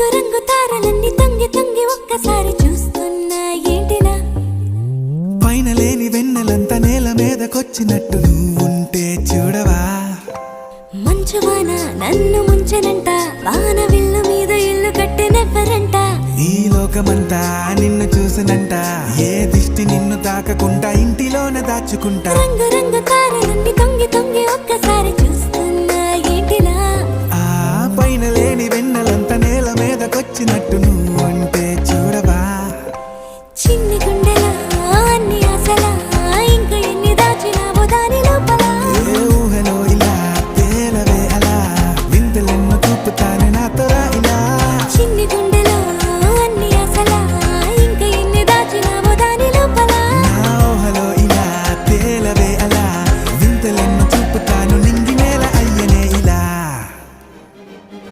రంగు రంగు తారలన్నీ తొంగి తొంగి ఒక్కసారి చూస్తున్నా ఏంటినా? పైన లేని వెన్నెలంతా నేల మీదకొచ్చినట్టు నువ్వుంటే చూడవా? మంచువాన నన్ను ముంచనంట వాన విల్లు మీద ఇల్లు కట్టెనెవ్వరంట ఈ లోకమంతా నిన్ను చూసినంట ఏ దిష్టి నిన్ను తాకకుండా ఇంటిలోన దాచుకుంటా. రంగు రంగు తారలన్నీ తొంగి తొంగి నేల నువ్వు.